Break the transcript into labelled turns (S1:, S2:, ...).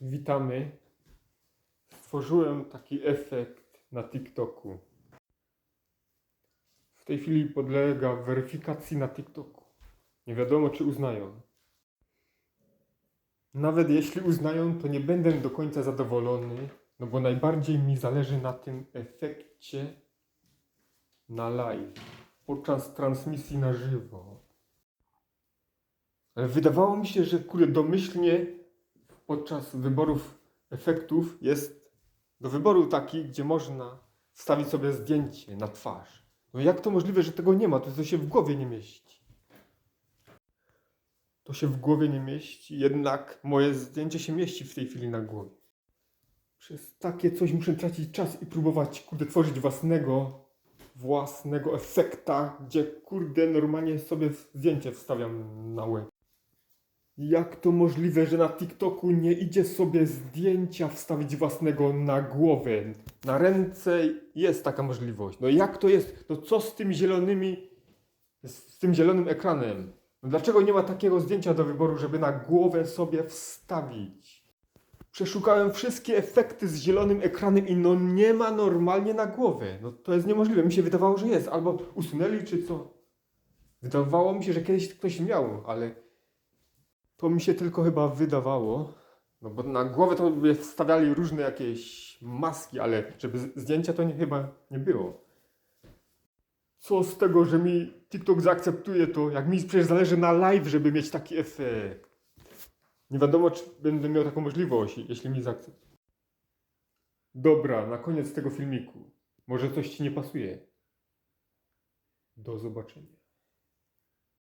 S1: Witamy. Stworzyłem taki efekt na TikToku. W tej chwili podlega weryfikacji na TikToku. Nie wiadomo, czy uznają. Nawet jeśli uznają, to nie będę do końca zadowolony, no bo najbardziej mi zależy na tym efekcie na live, podczas transmisji na żywo. Ale wydawało mi się, że kurde, domyślnie podczas wyborów efektów jest do wyboru taki, gdzie można wstawić sobie zdjęcie na twarz. No jak to możliwe, że tego nie ma? To, to się w głowie nie mieści. To się w głowie nie mieści, jednak moje zdjęcie się mieści w tej chwili na głowie. Przez takie coś muszę tracić czas i próbować, kurde, tworzyć własnego, własnego efekta, gdzie, kurde, normalnie sobie zdjęcie wstawiam na łeb. Jak to możliwe, że na TikToku nie idzie sobie zdjęcia wstawić własnego na głowę? Na ręce jest taka możliwość. No jak to jest? No co z tymi zielonymi, z tym zielonym ekranem? No dlaczego nie ma takiego zdjęcia do wyboru, żeby na głowę sobie wstawić? Przeszukałem wszystkie efekty z zielonym ekranem i no nie ma normalnie na głowę. No to jest niemożliwe. Mi się wydawało, że jest. Albo usunęli, czy co? Wydawało mi się, że kiedyś ktoś miał, ale to mi się tylko chyba wydawało. No bo na głowę to by wstawiali różne jakieś maski, ale żeby zdjęcia to nie, chyba nie było. Co z tego, że mi TikTok zaakceptuje to, jak mi przecież zależy na live, żeby mieć taki efekt. Nie wiadomo, czy będę miał taką możliwość, jeśli mi zaakceptuje. Dobra, na koniec tego filmiku. Może coś ci nie pasuje. Do zobaczenia.